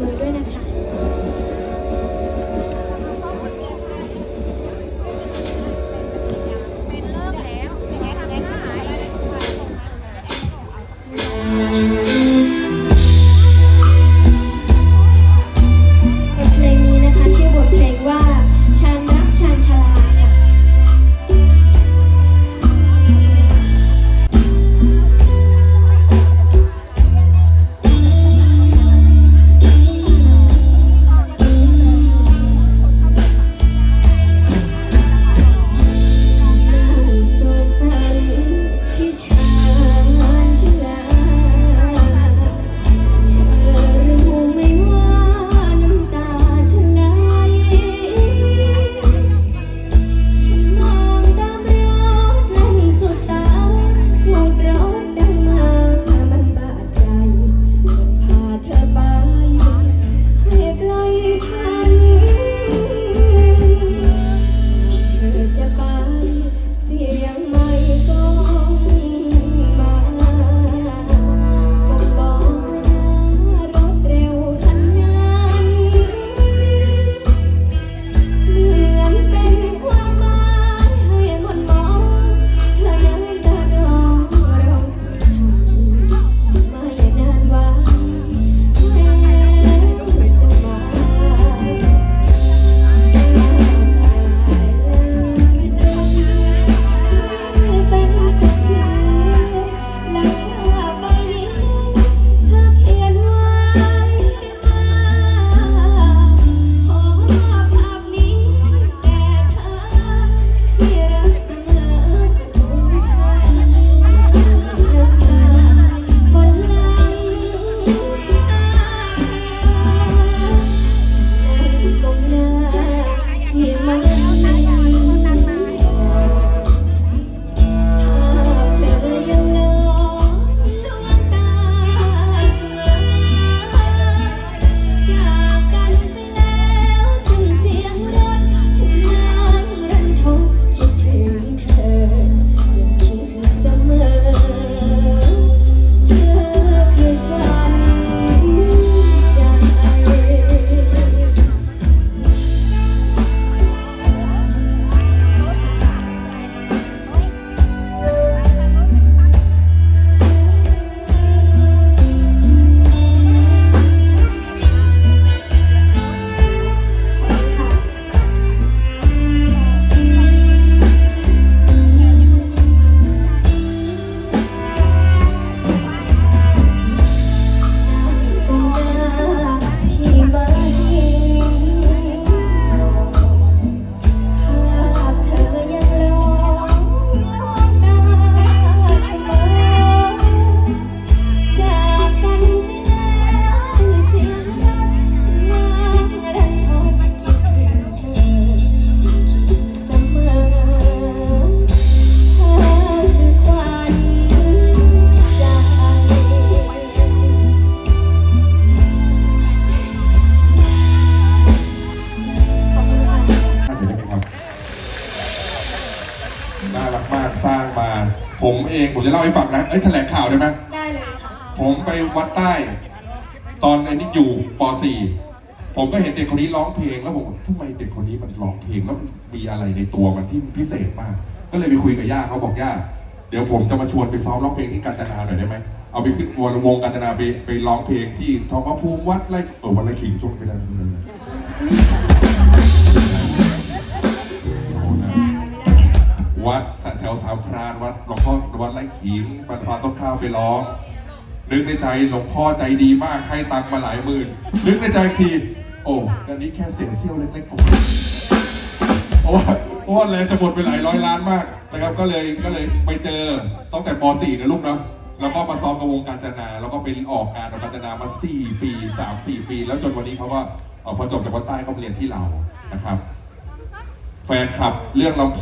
มือด้ อยู่ป .4 ผมก็เห็นเด็กคนนี้ร้องเพลงแล้วผมทำไมเด็กคนนี้มันร้องเพลงแล้วมันมีอะไรในตัวมันที่พิเศษมาก ก็เลยไปคุยกับย่าเขาบอกย่าเดี๋ยวผมจะมาชวนไปซ้อมร้องเพลงที่กาญจนาหน่อยได้ไหมเอาไปขึ้นวงวงกาญจนาไปไปร้องเพลงที่ทองพระภูมิวัดไร่เออวัดไร่ขิงช่วงไปนั้นวัดแถวสามพรานวัดหลวงพ่อวัดไร่ขิงปันฟ้าต้นข้าวไปร้อง นึกในใจหลวงพ่อใจดีมากให้ตังค์มาหลายหมื่น นึกในใจอีกที โอ้อันนี้แค่เศษเสี้ยวเล็กๆของผมเพราะว่าเพราะว่าแรงจะหมดไปหลายร้อยล้านมากนะครับ ก็เลยก็เลยไปเจอตั้งแต่ป .4 นะลูกนะแล้วก็มาซ้อมกับวงการจนา แล้วก็ไปออกงานกับการจนามา 4 ปี 3 4 ปี แล้วจนวันนี้เขาก็เอ่อพอจบจากวัดใต้ก็มาเรียนที่เรานะครับ แฟนคลับเรื่องลำโพ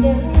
เจอ